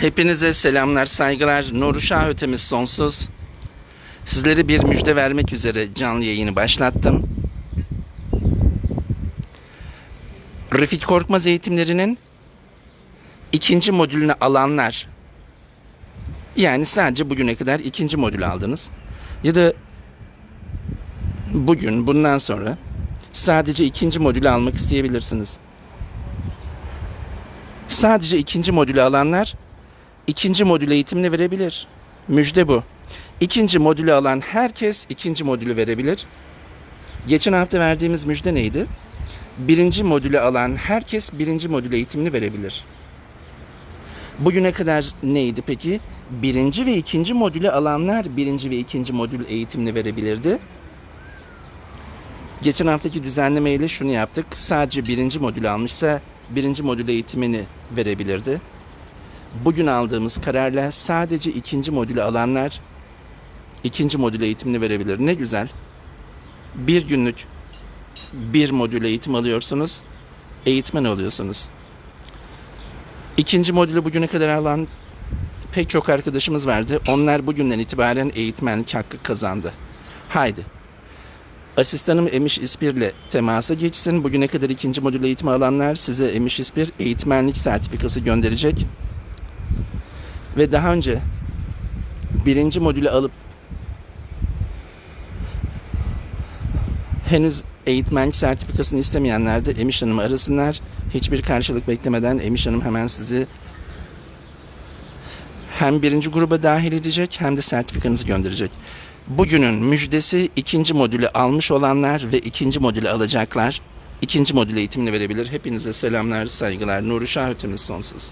Hepinize selamlar, saygılar. Nuru Şah ötemiz sonsuz. Sizlere bir müjde vermek üzere canlı yayını başlattım. Refik Korkmaz eğitimlerinin ikinci modülünü alanlar yani sadece bugüne kadar ikinci modül aldınız ya da bugün bundan sonra sadece ikinci modülü almak isteyebilirsiniz. Sadece ikinci modülü alanlar ikinci modül eğitimini verebilir. Müjde bu. İkinci modülü alan herkes ikinci modülü verebilir. Geçen hafta verdiğimiz müjde neydi? Birinci modülü alan herkes birinci modül eğitimini verebilir. Bugüne kadar neydi peki? Birinci ve ikinci modülü alanlar birinci ve ikinci modül eğitimini verebilirdi. Geçen haftaki düzenlemeyle şunu yaptık. Sadece birinci modül almışsa birinci modül eğitimini verebilirdi. Bugün aldığımız kararla sadece ikinci modülü alanlar ikinci modül eğitimini verebilir. Ne güzel. Bir günlük bir modül eğitim alıyorsunuz. Eğitmen oluyorsunuz. İkinci modülü bugüne kadar alan pek çok arkadaşımız vardı. Onlar bugünden itibaren eğitmenlik hakkı kazandı. Haydi. Asistanım Emiş İspir'le temasa geçsin. Bugüne kadar ikinci modül eğitimi alanlar size Emiş İspir eğitmenlik sertifikası gönderecek. Ve daha önce birinci modülü alıp henüz eğitmenlik sertifikasını istemeyenler de Emiş Hanım'ı arasınlar. Hiçbir karşılık beklemeden Emiş Hanım hemen sizi hem birinci gruba dahil edecek hem de sertifikanızı gönderecek. Bugünün müjdesi ikinci modülü almış olanlar ve ikinci modülü alacaklar. ikinci modül eğitimini verebilir. Hepinize selamlar, saygılar. Nuru Şah ötemiz sonsuz.